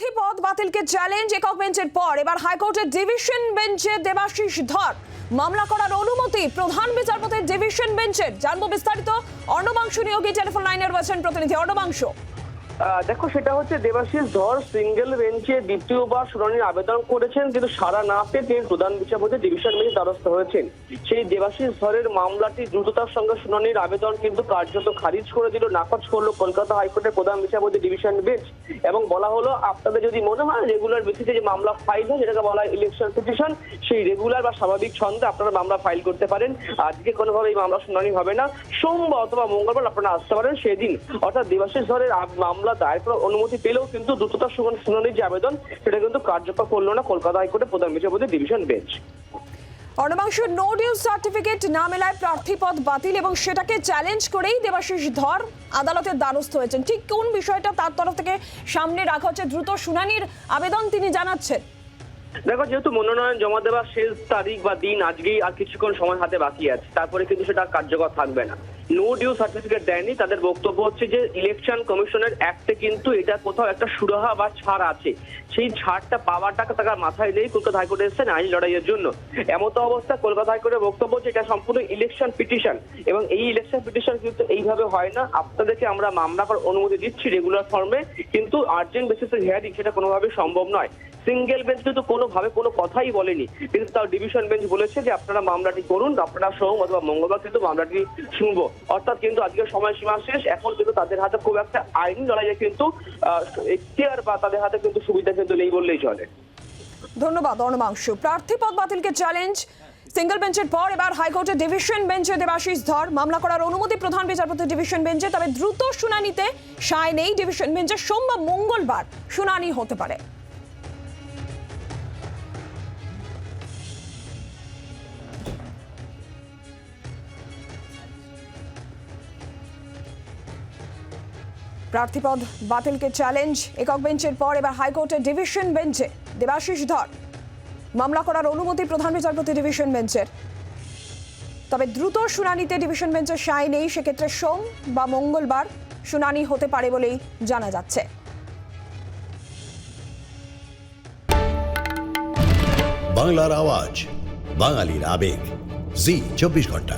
প্রার্থী পদ বাতিলকে চ্যালেঞ্জ একক বেঞ্চের পর। এবার হাইকোর্টের ডিভিশন বেঞ্চে দেবাশিস ধর। মামলা করার অনুমতি প্রধান বিচারপতির ডিভিশন বেঞ্চের। জানব বিস্তারিত অর্ণবাংশ নিয়োগী টেলিফোন লাইনে রয়েছেন প্রতিনিধি অর্ণবাংশ। দেখো, সেটা হচ্ছে দেবাশিস ধর সিঙ্গেল বেঞ্চে দ্বিতীয়বার শুনানির আবেদন করেছেন, কিন্তু সারা না পেয়ে তিনি প্রধান বিচারপতি ডিভিশন বেঞ্চে দ্বারস্থ হয়েছেন। সেই দেবাশিস ধরের মামলাটি দ্রুততার সঙ্গে শুনানির আবেদন কিন্তু কার্যত খারিজ করে দিল, নাকচ করল কলকাতা হাইকোর্টের প্রধান বিচারপতি ডিভিশন বেঞ্চ এবং বলা হলো, আপনাদের যদি মনে হয় রেগুলার বেসিসে যে মামলা ফাইল হয় যেটাকে বলা হয় ইলেকশন পিটিশন সেই রেগুলার বা স্বাভাবিক ছন্দে আপনারা মামলা ফাইল করতে পারেন। আজকে কোনোভাবে এই মামলা শুনানি হবে না। সোমবার অথবা মঙ্গলবার আপনারা আসতে পারেন, সেদিন। অর্থাৎ দেবাশিস ধরের আব- মামলা দায়ের করার অনুমতি পেলেও কিন্তু দ্রুততার শুনানির যে আবেদন সেটা কিন্তু কার্যকর করল না কলকাতা হাইকোর্টের প্রধান বিচারপতি ডিভিশন বেঞ্চ। অর্ণবাংশ নো ডিউ সার্টিফিকেট না মেলায় প্রার্থী পদ বাতিল এবং সেটাকে চ্যালেঞ্জ করেই দেবাশিস ধর আদালতের দ্বারস্থ হয়েছেন। ঠিক কোন বিষয়টা তার তরফ থেকে সামনে রাখা হচ্ছে? দ্রুত শুনানির আবেদন তিনি জানাচ্ছেন। দেখো যেহেতু মনোনয়ন জমা দেওয়ার শেষ তারিখ বা দিন আজকেই আর কিছুক্ষণ সময় হাতে বাকি আছে তারপরে কিন্তু সেটা কার্যকর থাকবে না। নো ডিউ সার্টিফিকেট দেয়নি। তাদের বক্তব্য হচ্ছে যে ইলেকশন কমিশনের অ্যাক্টে কিন্তু এটা কোথাও একটা সুরাহা বা ছাড় আছে। সেই ছাড়টা পাওয়াটাকে তারা মাথায় নেই কলকাতা হাইকোর্টে এসেছেন আইন লড়াইয়ের জন্য। এমত অবস্থা কলকাতা হাইকোর্টের বক্তব্য হচ্ছে এটা সম্পূর্ণ ইলেকশন পিটিশন এবং এই ইলেকশন পিটিশন কিন্তু এইভাবে হয় না। আপনাদেরকে আমরা মামলা করার অনুমতি দিচ্ছি রেগুলার ফর্মে কিন্তু আর্জেন্ট বেসিসে হিয়ারিং সেটা কোনোভাবে সম্ভব নয়। সিঙ্গেল বেঞ্চ কিন্তু কোনোভাবে কোনো কথাই বলেনি। কিন্তু তাও ডিভিশন বেঞ্চ বলেছে যে, আপনারা মামলাটি করুন, আপনারা সোম অথবা মঙ্গলবার কিন্তু মামলাটি শুনব। অর্থাৎ কিন্তু আজকের সময়সীমা শেষ। এখন কিন্তু তাদের হাতে খুব একটা আইনি লড়াইয়ে কিন্তু এখতিয়ার বা তাদের হাতে কিন্তু সুবিধা কিন্তু নেই বললেই চলে। ধন্যবাদ, অর্ণবাংশ। প্রার্থী পদ বাতিলকে চ্যালেঞ্জ সিঙ্গেল বেঞ্চের পর এবার হাইকোর্টের ডিভিশন বেঞ্চে দেবাশিস ধর। মামলা করার অনুমতি প্রধান বিচারপতি ডিভিশন বেঞ্চে তবে দ্রুত শুনানিতে সায় নেই। ডিভিশন বেঞ্চে সোমবার মঙ্গলবার শুনানি হতে পারে। প্রার্থীপদ বাতিলকে চ্যালেঞ্জ একক বেঞ্চের পর এবার হাইকোর্টের ডিভিশন বেঞ্চে। দেবাশিস ধর, মামলা করার অনুমতি প্রধান বিচারপতি ডিভিশন বেঞ্চের। তবে দ্রুত শুনানিতে ডিভিশন বেঞ্চের সায় নেই, সেক্ষেত্রে সোম বা মঙ্গলবার শুনানি হতে পারে বলেই জানা যাচ্ছে। বাংলার আওয়াজ, বাঙালির আবেগ। জি, চব্বিশ ঘণ্টা।